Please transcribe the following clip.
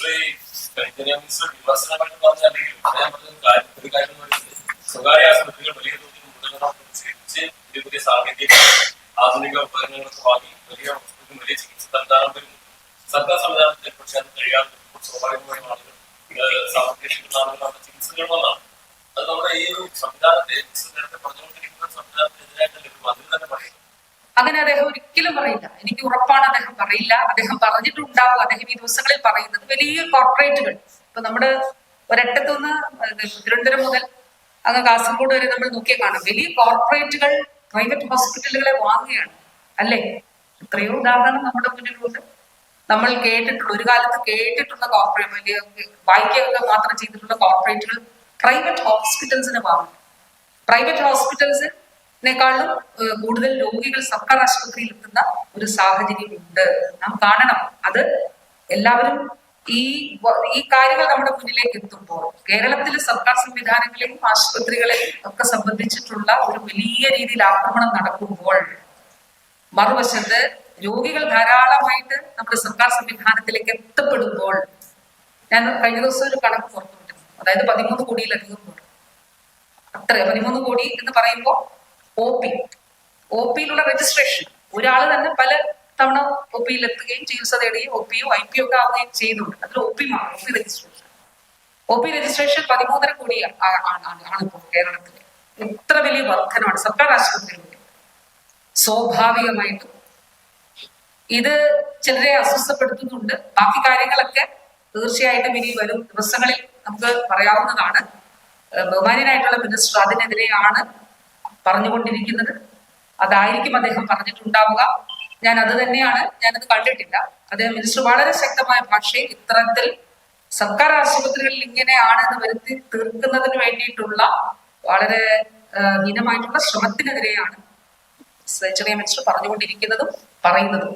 Chaitanya minister വിമർശനമായിട്ട് പറഞ്ഞല്ലെങ്കിൽ ഞാൻ പറഞ്ഞ കാര്യം ഒരു കാര്യം എന്ന് പറയുന്നത് സ്വകാര്യ ആശുപത്രികൾ വലിയ തോതിൽ മുതലെണ്ണം പ്രതിഷേധിച്ച് പുതിയ പുതിയ സാങ്കേതിക ആധുനിക ഉപകരണങ്ങളൊക്കെ വാങ്ങി വലിയ ഹോസ്പിറ്റലും വലിയ ചികിത്സ നൽകാൻ വരുന്നു സർക്കാർ സംവിധാനത്തെ കുറിച്ച് അത് കഴിയാതെ സ്വാഭാവികമായും ആളുകൾ സാമ്പത്തിക ആളുകൾ അവിടെ ചികിത്സകൾ വന്നാണ് അത് നമ്മുടെ ഈ ഒരു സംവിധാനത്തെ നേരത്തെ പറഞ്ഞുകൊണ്ടിരിക്കുന്ന സംവിധാനത്തിനെതിരായിട്ടല്ലേ ഒരു മതിൽ തന്നെ പറയുന്നത് അങ്ങനെ അദ്ദേഹം ഒരിക്കലും പറയില്ല. എനിക്ക് ഉറപ്പാണ് അദ്ദേഹം പറയില്ല. അദ്ദേഹം പറഞ്ഞിട്ടുണ്ടാവും. അദ്ദേഹം ഈ ദിവസങ്ങളിൽ പറയുന്നത് വലിയ കോർപ്പറേറ്റുകൾ. ഇപ്പൊ നമ്മുടെ ഒരറ്റത്തു നിന്ന് തിരുവനന്തപുരം മുതൽ അങ്ങ് കാസർഗോഡ് വരെ നമ്മൾ നോക്കിയാൽ കാണാം. വലിയ കോർപ്പറേറ്റുകൾ പ്രൈവറ്റ് ഹോസ്പിറ്റലുകളെ വാങ്ങുകയാണ്. അല്ലേ? എത്രയോ ഉദാഹരണം നമ്മുടെ മുന്നിലുണ്ട്. നമ്മൾ കേട്ടിട്ടുള്ള ഒരു കാലത്ത് കേട്ടിട്ടുള്ള കോർപ്പറേറ്റ് വലിയ വായിക്കുകയൊക്കെ മാത്രം ചെയ്തിട്ടുള്ള കോർപ്പറേറ്റുകൾ പ്രൈവറ്റ് ഹോസ്പിറ്റൽസിന് വാങ്ങും പ്രൈവറ്റ് ഹോസ്പിറ്റൽസിനേക്കാളും ഏഹ്, കൂടുതൽ രോഗികൾ സർക്കാർ ആശുപത്രിയിൽ എത്തുന്ന ഒരു സാഹചര്യം ഉണ്ട്. നാം കാണണം. അത് എല്ലാവരും ഈ ഈ കാര്യങ്ങൾ നമ്മുടെ മുന്നിലേക്ക് എത്തുമ്പോൾ കേരളത്തിലെ സർക്കാർ സംവിധാനങ്ങളെയും ആശുപത്രികളെയും ഒക്കെ സംബന്ധിച്ചിട്ടുള്ള ഒരു വലിയ രീതിയിൽ ആക്രമണം നടക്കുമ്പോൾ മറുവശത്ത് രോഗികൾ ധാരാളമായിട്ട് നമ്മുടെ സർക്കാർ സംവിധാനത്തിലേക്ക് എത്തപ്പെടുമ്പോൾ ഞാൻ കഴിഞ്ഞ ദിവസം ഒരു കണക്ക് പുറത്തുവിട്ടിരുന്നു അതായത് പതിമൂന്ന് കോടിയിലധികം പേർ അത്ര പതിമൂന്ന് കോടി എന്ന് പറയുമ്പോൾ ഒ പി ഒ പിയിലുള്ള രജിസ്ട്രേഷൻ ഒരാൾ തന്നെ പല തവണ ഒ പിയിൽ എത്തുകയും ചികിത്സ തേടുകയും ഒ പിയും ഐ പി ഒക്കെ ആവുകയും ചെയ്യുന്നുണ്ട്. അതിൽ ഒ പി മാത്രം O P registration O P registration പതിമൂന്നര crore ആണ് കേരളത്തിൽ. ഇത്ര വലിയ വർധനമാണ് സർക്കാർ ആശുപത്രികളിൽ സ്വാഭാവികമായിട്ടും. ഇത് ചിലരെ അസ്വസ്ഥപ്പെടുത്തുന്നുണ്ട്. ബാക്കി കാര്യങ്ങളൊക്കെ തീർച്ചയായിട്ടും ഇനി വരും ദിവസങ്ങളിൽ നമുക്ക് പറയാവുന്നതാണ്. ബഹുമാനായിട്ടുള്ള മിനിസ്റ്റർ അതിനെതിരെയാണ് പറഞ്ഞുകൊണ്ടിരിക്കുന്നത്. അതായിരിക്കും അദ്ദേഹം പറഞ്ഞിട്ടുണ്ടാവുക. ഞാൻ അത് തന്നെയാണ് ഞാനത് കണ്ടിട്ടില്ല. അദ്ദേഹം മിനിസ്റ്റർ വളരെ ശക്തമായ ഭാഷയിൽ ഇത്തരത്തിൽ സർക്കാർ ആശുപത്രികളിൽ ഇങ്ങനെയാണ് എന്ന് വരുത്തി തീർക്കുന്നതിന് വേണ്ടിയിട്ടുള്ള വളരെ ഹീനമായിട്ടുള്ള ശ്രമത്തിനെതിരെയാണ് ചെറിയ മിനിസ്റ്റർ പറഞ്ഞുകൊണ്ടിരിക്കുന്നതും പറയുന്നതും.